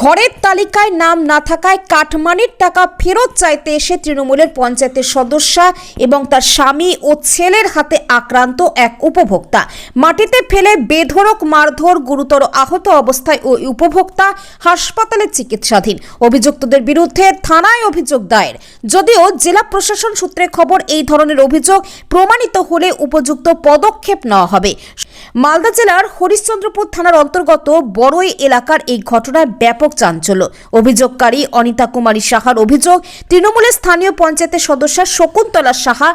ঘরের তালিকায় নাম না থাকায় কাঠমানির টাকা ফেরত চাইতে এসে তৃণমূলের পঞ্চায়েতের সদস্যা এবং তার স্বামী ও ছেলের হাতে আক্রান্ত এক উপভোক্তা। মাটিতে ফেলে বেধড়ক, মারধর, গুরুতর আহত অবস্থায় ওই উপভোক্তা হাসপাতালে চিকিৎসাধীন। অভিযুক্তদের বিরুদ্ধে থানায় অভিযোগ দায়ের। যদিও জেলা প্রশাসন সূত্রে খবর, এই ধরনের অভিযোগ প্রমাণিত হলে উপযুক্ত পদক্ষেপ নেওয়া হবে। মালদা জেলার হরিশ্চন্দ্রপুর থানার অন্তর্গত বড়ই এলাকার এই ঘটনায় ব্যাপক চাঞ্চল্য। অভিযোগকারী অনিতা কুমারী সাহার অভিযোগ, তৃণমূলের স্থানীয় পঞ্চায়েতের সদস্য শকুন্তলা সাহা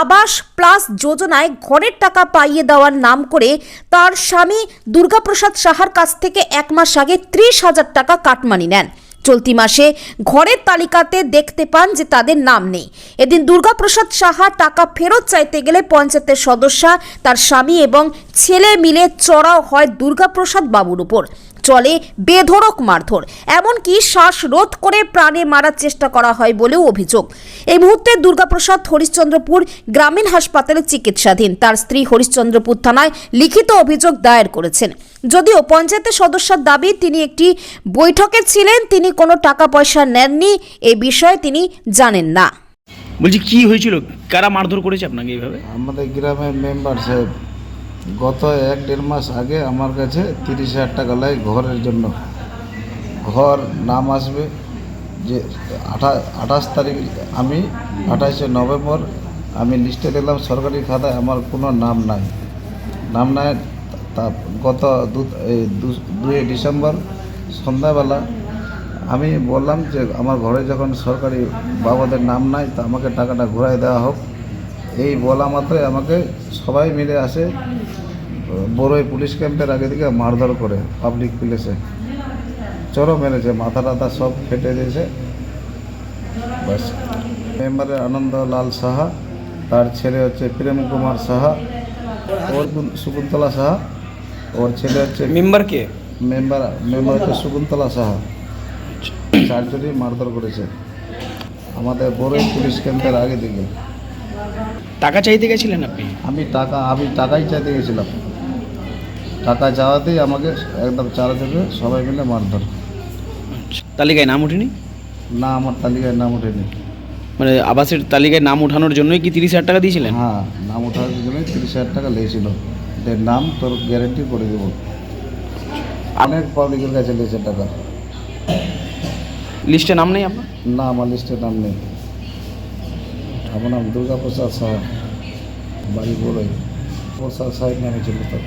আবাস প্লাস যোজনায় ঘরের টাকা পাইয়ে দেওয়ার নাম করে তার স্বামী দুর্গাপ্রসাদ সাহার কাছ থেকে এক মাস আগে ত্রিশ হাজার টাকা কাটমানি নেন। চলতি মাসে ঘরের তালিকাতে দেখতে পান যে তাদের নাম নেই। এদিন দুর্গাপ্রসাদ সাহা টাকা ফেরত চাইতে গেলে পঞ্চায়েতের সদস্যা, তার স্বামী এবং ছেলে মিলে চড়াও হয় দুর্গাপ্রসাদ বাবুর উপর। চলে বেধড়ক মারধর। এমনকি শ্বাসরোধ করে প্রাণে মারার চেষ্টা করা হয় বলেও অভিযোগ। এই মুহূর্তে দুর্গাপ্রসাদ হরিশ্চন্দ্রপুর গ্রামীণ হাসপাতালে চিকিৎসাধীন। তার স্ত্রী হরিশ্চন্দ্রপুর থানায় লিখিত অভিযোগ দায়ের করেছেন। যদিও পঞ্চায়েতের সদস্যের দাবি তিনি একটি বৈঠকে ছিলেন তিনি কোনো টাকা পয়সা নেননি এ বিষয়ে তিনি জানেন না। বলছি কি হয়েছিল? কারা মারধর করেছে আপনাকে এইভাবে? আমাদের গ্রামের মেম্বার সাহেব। গত এক দেড় মাস আগে আমার কাছে তিরিশ হাজার টাকা লাগে ঘরের জন্য। ঘর নাম আসবে যে আঠা, আঠাশ তারিখ আমি আঠাশে নভেম্বর আমি লিস্টে দেখলাম সরকারি খাতায় আমার কোনো নাম নাই। নাম নাই, তা গত দু দুই ডিসেম্বর সন্ধ্যাবেলা আমি বললাম যে আমার ঘরে যখন সরকারি বাবাদের নাম নাই, তা আমাকে টাকাটা ঘুরাই দেওয়া হোক। এই বলা মাত্রই আমাকে সবাই মিলে আসে বড়ই পুলিশ ক্যাম্পের আগে থেকে মারধর করে পাবলিক প্লেসে চরো মেরেছে মাথা টাথা সব ফেটে দিয়েছে বাস মেম্বারের আনন্দ লাল সাহা। তার ছেলে হচ্ছে প্রেম কুমার সাহা। ওর শকুন্তলা সাহা। ওর ছেলে হচ্ছে মেম্বার কে? মেম্বার মেম্বার হচ্ছে শকুন্তলা সাহা। চারজনই মারধর করেছে। আমাদের বড়ই পুলিশ ক্যাম্পের আগে দিকে টাকা চাইতে গেছিলেন আপনি? আমি টাকা আমি টাকাই চাইতে গেছিলাম। টাকা চাওয়াতেই আমাকে একদম চারজনে সবাই মিলে মারধর। আচ্ছা। তালিকায় নাম ওঠেনি? না আমার তালিকায় নাম ওঠেনি। মানে আবাসের তালিকায় নাম ওঠানোর জন্যই কি তিরিশ হাজার টাকা দিয়েছিলেন? হ্যাঁ নাম ওঠার জন্য তিরিশ হাজার টাকা লেগেছিল। নাম তোর গ্যারেন্টি করে দেবো। অনেক পাবলিকের কাছে লেগেছে টাকা। লিস্টে নাম নেই আপনার? না আমার লিস্টে নাম নেই। আমার নাম দুর্গা প্রসাদ সাহা বাড়ি বড়ই। প্রসাদ সাহেব নামে ছিল তো